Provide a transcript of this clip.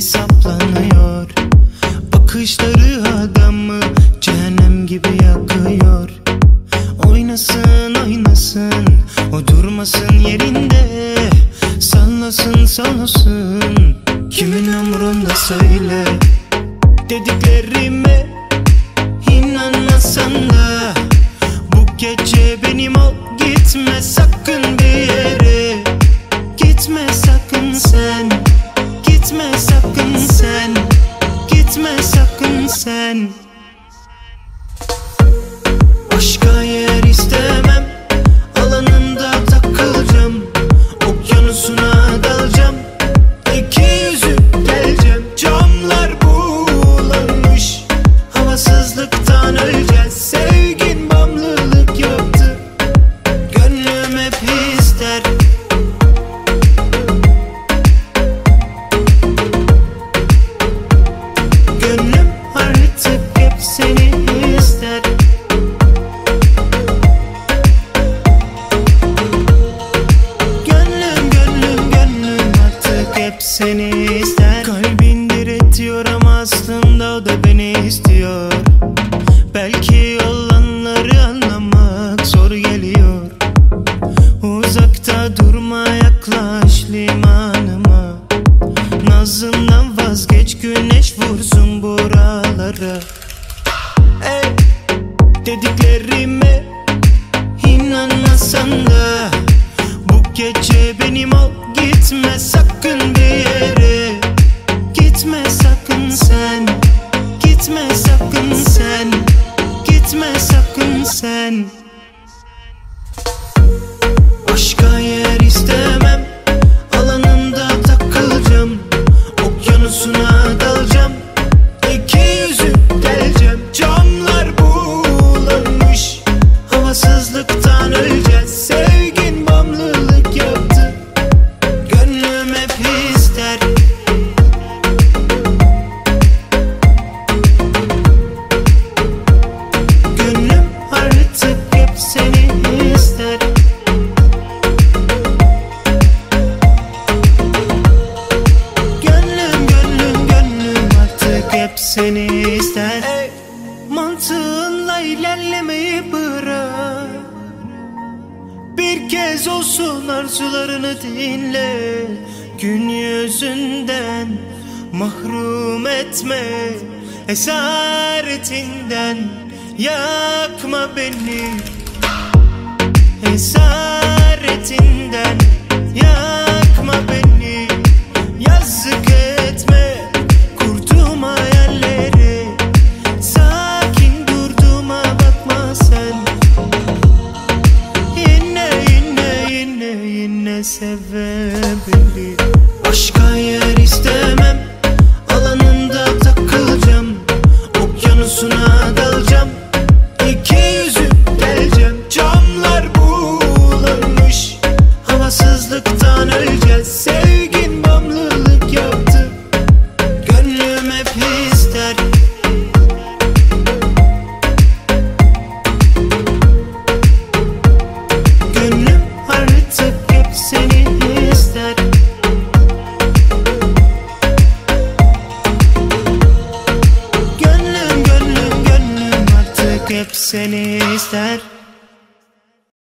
saplanıyor. Bakışları adamı cehennem gibi yakıyor. Oynasın oynasın o durmasın yerinde. Sallasın sallasın kimin umrunda söyle. Dediklerime inanmasan da Bu gece benim ol gitme sakın Gitme sakın sen istiyor Belki olanları anlamak zor geliyor. Uzakta durma yaklaş limanıma. Nazından vazgeç güneş vursun buralara. Ey dediklerime inanmasan da Bu gece benim ol gitme sakın bir yere. Gitme sakın sen Gitme sakın sen Gitme kez olsun arzularını dinle. Gün yüzünden mahrum etme. Esaretinden yakma beni. Esaretinden yakma beni. Yazık instead